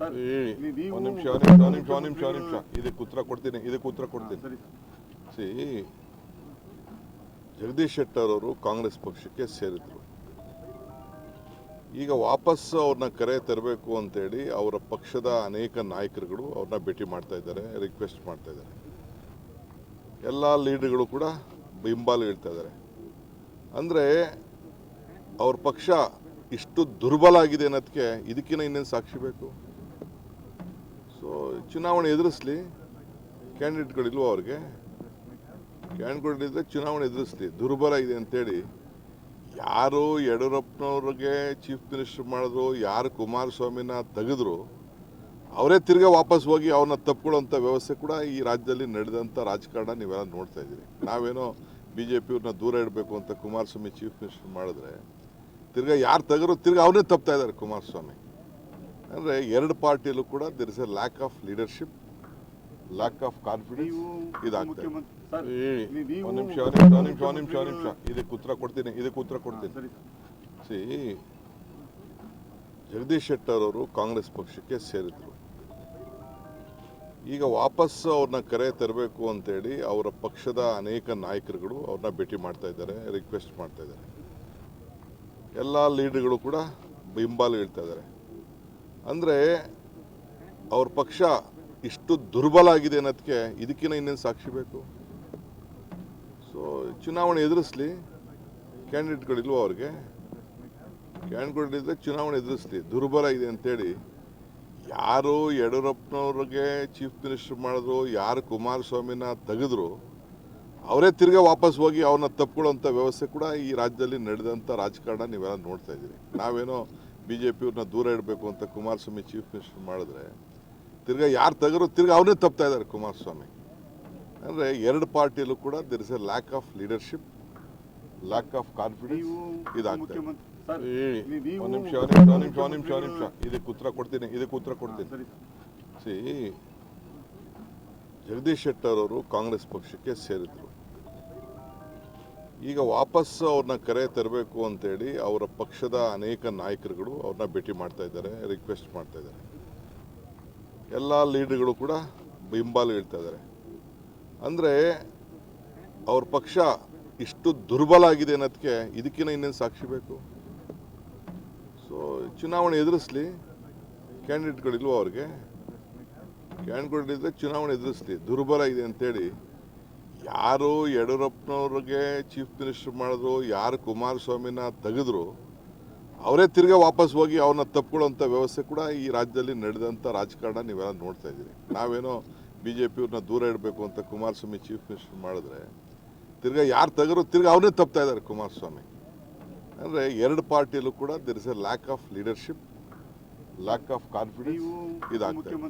ಹೇಳಿ ಒಂದು ನಿಮಿಷ ನಿಮಿಷ ನಿಮಿಷ ನಿಮಿಷ ನಿಮಿಷ. ಇದಕ್ಕೆ ಉತ್ತರ ಕೊಡ್ತೀನಿ ಇದಕ್ಕೆ ಉತ್ತರ ಕೊಡ್ತೀನಿ. ಸಿ ಜಗದೀಶ್ ಶೆಟ್ಟರ್ ಅವರು ಕಾಂಗ್ರೆಸ್ ಪಕ್ಷಕ್ಕೆ ಸೇರಿದ್ರು. ಈಗ ವಾಪಸ್ ಅವ್ರನ್ನ ಕರೆ ತರಬೇಕು ಅಂತೇಳಿ ಅವರ ಪಕ್ಷದ ಅನೇಕ ನಾಯಕರುಗಳು ಅವ್ರನ್ನ ಭೇಟಿ ಮಾಡ್ತಾ ಇದ್ದಾರೆ ರಿಕ್ವೆಸ್ಟ್ ಮಾಡ್ತಾ ಇದ್ದಾರೆ. ಎಲ್ಲ ಲೀಡರ್ಗಳು ಕೂಡ ಬಿಂಬಾಲ್ ಹೇಳ್ತಾ ಇದ್ದಾರೆ. ಅಂದರೆ ಅವ್ರ ಪಕ್ಷ ಇಷ್ಟು ದುರ್ಬಲ ಆಗಿದೆ ಅನ್ನೋದಕ್ಕೆ ಇದಕ್ಕಿಂತ ಇನ್ನೇನು ಸಾಕ್ಷಿ ಬೇಕು? ಚುನಾವಣೆ ಎದುರಿಸ್ಲಿ, ಕ್ಯಾಂಡಿಡೇಟ್ಗಳಿಲ್ವ ಅವ್ರಿಗೆ, ಕ್ಯಾಂಡಿಡೇಟ್ಗಳಿದ್ರೆ ಚುನಾವಣೆ ಎದುರಿಸ್ಲಿ, ದುರ್ಬಲ ಇದೆ ಅಂತೇಳಿ ಯಾರು ಯಡಿಯೂರಪ್ಪನವ್ರಿಗೆ ಚೀಫ್ ಮಿನಿಸ್ಟರ್ ಮಾಡಿದ್ರು, ಯಾರು ಕುಮಾರಸ್ವಾಮಿನ ತೆಗೆದ್ರು, ಅವರೇ ತಿರ್ಗಾ ವಾಪಸ್ ಹೋಗಿ ಅವ್ರನ್ನ ತಪ್ಕೊಳ್ಳೋಂಥ ವ್ಯವಸ್ಥೆ ಕೂಡ ಈ ರಾಜ್ಯದಲ್ಲಿ ನಡೆದಂಥ ರಾಜಕಾರಣ ನೀವೆಲ್ಲ ನೋಡ್ತಾ ಇದ್ದೀರಿ. ನಾವೇನೋ ಬಿ ಜೆ ಪಿಯವ್ರನ್ನ ದೂರ ಇಡಬೇಕು ಅಂತ ಕುಮಾರಸ್ವಾಮಿ ಚೀಫ್ ಮಿನಿಸ್ಟರ್ ಮಾಡಿದ್ರೆ, ತಿರ್ಗಾ ಯಾರು ತೆಗೆದ್ರು, ತಿರ್ಗಾ ಅವನೇ ತಪ್ತಾ ಇದ್ದಾರೆ ಕುಮಾರಸ್ವಾಮಿ. ಅಂದರೆ ಎರಡು ಪಾರ್ಟಿಯಲ್ಲೂ ಕೂಡ there is a lack of leadership lack of confidence ನೀವು ಇದಾಗ್ತಾ ಇದೆ. ಮುಖ್ಯಮಂತ್ರಿ ಸರ್, ಹೇಳಿ ನೀ- ನೀವು ಒಂದು ನಿಮಿಷ ಒಂದು ನಿಮಿಷ ಒಂದು ನಿಮಿಷ ಒಂದು ನಿಮಿಷ ಇದಕ್ಕೆ ಉತ್ತರ ಕೊಡ್ತೀನಿ ಇದಕ್ಕೆ ಉತ್ತರ ಕೊಡ್ತೀನಿ. ಸಿ ಜಗದೀಶ್ ಶೆಟ್ಟರ್ ಅವರು ಕಾಂಗ್ರೆಸ್ ಪಕ್ಷಕ್ಕೆ ಸೇರಿದ್ರು. ಈಗ ವಾಪಸ್ ಅವ್ರನ್ನ ಕರೆ ತರಬೇಕು ಅಂತೇಳಿ ಅವರ ಪಕ್ಷದ ಅನೇಕ ನಾಯಕರುಗಳು ಅವ್ರನ್ನ ಭೇಟಿ ಮಾಡ್ತಾ ಇದ್ದಾರೆ ರಿಕ್ವೆಸ್ಟ್ ಮಾಡ್ತಾ ಇದ್ದಾರೆ. ಎಲ್ಲ ಲೀಡರ್ಗಳು ಕೂಡ ಬಿಂಬಾಲ್ ಹೇಳ್ತಾ ಇದ್ದಾರೆ. ಅಂದರೆ ಅವ್ರ ಪಕ್ಷ ಇಷ್ಟು ದುರ್ಬಲ ಆಗಿದೆ ಅನ್ನೋದಕ್ಕೆ ಇದಕ್ಕಿಂತ ಇನ್ನೇನು ಸಾಕ್ಷಿ ಬೇಕು? ಸೊ ಚುನಾವಣೆ ಎದುರಿಸ್ಲಿ ಕ್ಯಾಂಡಿಡೇಟ್ಗಳಿಲ್ವ ಅವ್ರಿಗೆ ಕ್ಯಾಂಡಿಡೇಟ್ಗಳಿದ್ರೆ ಚುನಾವಣೆ ಎದುರಿಸ್ಲಿ, ದುರ್ಬಲ ಇದೆ ಅಂತೇಳಿ ಯಾರು ಯಡಿಯೂರಪ್ಪನವ್ರಿಗೆ ಚೀಫ್ ಮಿನಿಸ್ಟರ್ ಮಾಡಿದ್ರು, ಯಾರು ಕುಮಾರಸ್ವಾಮಿನ ತೆಗೆದ್ರು, ಅವರೇ ತಿರ್ಗಾ ವಾಪಸ್ ಹೋಗಿ ಅವ್ರನ್ನ ತಪ್ಕೊಳ್ಳೋಂಥ ವ್ಯವಸ್ಥೆ ಕೂಡ ಈ ರಾಜ್ಯದಲ್ಲಿ ನಡೆದಂಥ ರಾಜಕಾರಣ ನೀವೆಲ್ಲ ನೋಡ್ತಾ ಇದ್ದೀರಿ. ನಾವೇನೋ ಬಿ ಜೆ ಪಿಯವ್ರನ್ನ ದೂರ ಇಡಬೇಕು ಅಂತ ಕುಮಾರಸ್ವಾಮಿ ಚೀಫ್ ಮಿನಿಸ್ಟರ್ ಮಾಡಿದ್ರೆ ತಿರ್ಗಾ ಯಾರು ತೆಗರು ತಿರ್ಗಾ ಅವನೇ ತಪ್ತಾ ಇದ್ದಾರೆ ಕುಮಾರಸ್ವಾಮಿ. ಅಂದರೆ ಎರಡು ಪಾರ್ಟಿಯಲ್ಲೂ ಕೂಡ there is a lack of leadership lack of confidence ಇದಾಗ್ತದೆ ಒಂದು ನಿಮಿಷ ಒಂದು ನಿಮಿಷ ಒಂದು ನಿಮಿಷ ಒಂದು ನಿಮಿಷ ಒಂದು ನಿಮಿಷ. ಇದಕ್ಕೆ ಉತ್ತರ ಕೊಡ್ತೀನಿ ಇದಕ್ಕೆ ಉತ್ತರ ಕೊಡ್ತೀನಿ. ಸಿ ಜಗದೀಶ್ ಶೆಟ್ಟರ್ ಅವರು ಕಾಂಗ್ರೆಸ್ ಪಕ್ಷಕ್ಕೆ ಸೇರಿದ್ರು. ಈಗ ವಾಪಸ್ ಅವ್ರನ್ನ ಕರೆ ತರಬೇಕು ಅಂತೇಳಿ ಅವರ ಪಕ್ಷದ ಅನೇಕ ನಾಯಕರುಗಳು ಅವ್ರನ್ನ ಭೇಟಿ ಮಾಡ್ತಾ ಇದ್ದಾರೆ ರಿಕ್ವೆಸ್ಟ್ ಮಾಡ್ತಾ ಇದ್ದಾರೆ. ಎಲ್ಲ ಲೀಡರ್ಗಳು ಕೂಡ ಹಿಂಬಾಲು ಹೇಳ್ತಾ ಇದ್ದಾರೆ. ಅಂದರೆ ಅವ್ರ ಪಕ್ಷ ಇಷ್ಟು ದುರ್ಬಲ ಆಗಿದೆ ಅನ್ನೋದಕ್ಕೆ ಇದಕ್ಕಿಂತ ಇನ್ನೇನು ಸಾಕ್ಷಿ ಬೇಕು? ಸೊ ಚುನಾವಣೆ ಎದುರಿಸ್ಲಿ ಕ್ಯಾಂಡಿಡೇಟ್ಗಳಿಲ್ವ ಅವ್ರಿಗೆ? ಕ್ಯಾಂಡಿಡೇಟ್ಗಳಿದ್ರೆ ಚುನಾವಣೆ ಎದುರಿಸ್ಲಿ, ದುರ್ಬಲ ಇದೆ ಅಂತೇಳಿ ಯಾರು ಯಡಿಯೂರಪ್ಪನವ್ರಿಗೆ ಚೀಫ್ ಮಿನಿಸ್ಟರ್ ಮಾಡಿದ್ರು ಯಾರು ಕುಮಾರಸ್ವಾಮಿನ ತೆಗೆದ್ರು ಅವರೇ ತಿರ್ಗಾ ವಾಪಸ್ ಹೋಗಿ ಅವ್ರನ್ನ ತಪ್ಕೊಳ್ಳೋಂಥ ವ್ಯವಸ್ಥೆ ಕೂಡ ಈ ರಾಜ್ಯದಲ್ಲಿ ನಡೆದಂಥ ರಾಜಕಾರಣ ನೀವೆಲ್ಲ ನೋಡ್ತಾ ಇದ್ದೀರಿ. ನಾವೇನೋ ಬಿ ಜೆ ಪಿಯವ್ರನ್ನ ದೂರ ಇಡಬೇಕು ಅಂತ ಕುಮಾರಸ್ವಾಮಿ ಚೀಫ್ ಮಿನಿಸ್ಟರ್ ಮಾಡಿದ್ರೆ ತಿರ್ಗಾ ಯಾರು ತೆಗೆದ್ರು ತಿರ್ಗಾ ಅವನೇ ತಪ್ತಾ ಇದ್ದಾರೆ ಕುಮಾರಸ್ವಾಮಿ. ಅಂದರೆ ಎರಡು ಪಾರ್ಟಿಯಲ್ಲೂ ಕೂಡ there is a lack of leadership lack of confidence ಇದಾಗ್ತದೆ ಇದಾಗ್ತಾ ಇದೆ. ಮುಖ್ಯಮಂತ್ರಿ